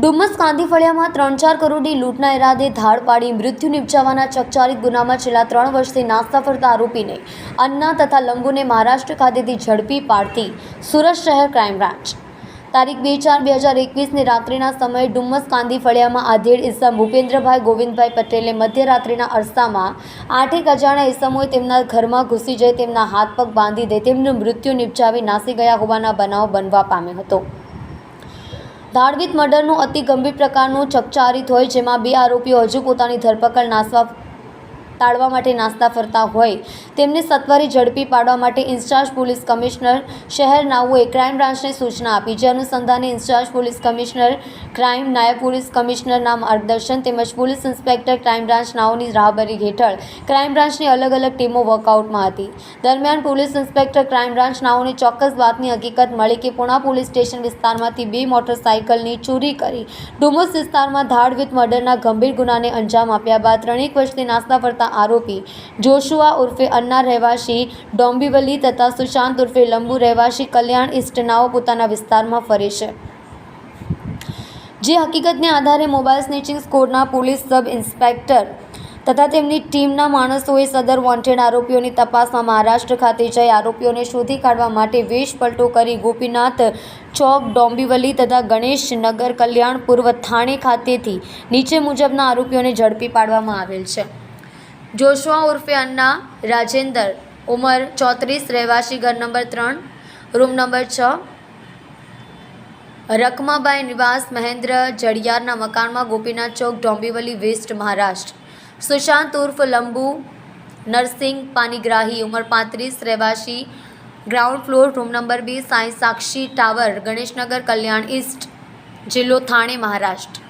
ડુમસ કાંદીફળિયામાં ત્રણ ચાર કરોડની લૂંટના ઇરાદે ધાડ પાડી મૃત્યુ નિપજાવવાના ચકચારિત ગુનામાં છેલ્લા ત્રણ વર્ષથી નાસ્તા ફરતા આરોપીને અન્ના તથા લંબુને મહારાષ્ટ્ર ખાતેથી ઝડપી પાડતી સુરત શહેર ક્રાઇમ બ્રાન્ચ. તારીખ બે ચાર બે હજાર એકવીસની રાત્રિના સમયે ડુમ્મસ કાંદીફળિયામાં આધેડ ઇસમ ભૂપેન્દ્રભાઈ ગોવિંદભાઈ પટેલે મધ્યરાત્રિના અરસામાં આઠેક અજાણ્યા ઇસમોએ તેમના ઘરમાં ઘૂસી જઈ તેમના હાથ પગ બાંધી દે તેમનું મૃત્યુ નિપજાવી નાસી ગયા હોવાના બનાવ બનવા પામ્યો હતો. ધાડવીત મર્ડરનું અતિ ગંભીર પ્રકારનું ચકચારિત હોય જેમાં બે આરોપીઓ હજુ પોતાની ધરપકડ નાસવા ટાળવા માટે નાસ્તા ફરતા હોય. તેમને સત્વરે ઝડપી પાડવા માટે ઇન્ચાર્જ પોલીસ કમિશનર શહેર નાઉએ ક્રાઇમ બ્રાન્ચને સૂચના આપી. જે અનુસંધાને ઇન્ચાર્જ પોલીસ કમિશનર, ક્રાઇમ નાયબ પોલીસ કમિશનરના માર્ગદર્શન તેમજ પોલીસ ઇન્સ્પેક્ટર ક્રાઇમ બ્રાન્ચ નાઓની રાહબરી હેઠળ ક્રાઇમ બ્રાન્ચની અલગ અલગ ટીમો વર્કઆઉટમાં હતી. દરમિયાન પોલીસ ઇન્સ્પેક્ટર ક્રાઇમ બ્રાન્ચ નાઓને ચોક્કસ વાતની હકીકત મળી કે પુણા પોલીસ સ્ટેશન વિસ્તારમાંથી બે મોટરસાઇકલની ચોરી કરી. ડુમસ વિસ્તારમાં ધાડ વિથ મર્ડરના ગંભીર ગુનાને અંજામ આપ્યા બાદ ત્રણેક વર્ષથી નાસ્તા ફરતા આરોપી જોશુઆ ઉર્ફે અન્ના રહેવાસી, ડોંબીવલી તથા સુશાંત ઉર્ફે લંબુ રહેવાસી કલ્યાણ ઇસ્ટનાઓ પોતાના વિસ્તારમાં ફરે છે. જે હકીકતને આધારે મોબાઈલ સ્નેચિંગ સ્કોડના પોલીસ સબ ઇન્સ્પેક્ટર તથા તેમની ટીમના માણસોએ સદર વોન્ટેડ આરોપીઓની તપાસમાં મહારાષ્ટ્ર ખાતે જઈ આરોપીઓને શોધી કાઢવા માટે વેશપલટો કરી ગોપીનાથ ચોક, ડોંબીવલી તથા ગણેશનગર કલ્યાણ પૂર્વ થાણે ખાતેથી નીચે મુજબના આરોપીઓને ઝડપી પાડવામાં આવેલ છે. જોશુઆ ઉર્ફે અન્ના રાજેન્દર, ઉંમર ચોત્રીસ, રહેવાસી ઘર નંબર ત્રણ, રૂમ નંબર છ. રકમાબાઈ નિવાસ, મહેન્દ્ર જડિયારના મકાનમાં ગોપીનાથ ચોક, ડોંબીવલી, વેસ્ટ મહારાષ્ટ્ર. સુશાંત ઉર્ફ લંબુ, નરસિંહ પાનીગ્રાહી, ઉંમર પાંત્રીસ, રહેવાસી ground floor, room number B, Sai Sakshi tower, Ganeshnagar Kalyan east, જિલ્લો થાણે, મહારાષ્ટ્ર.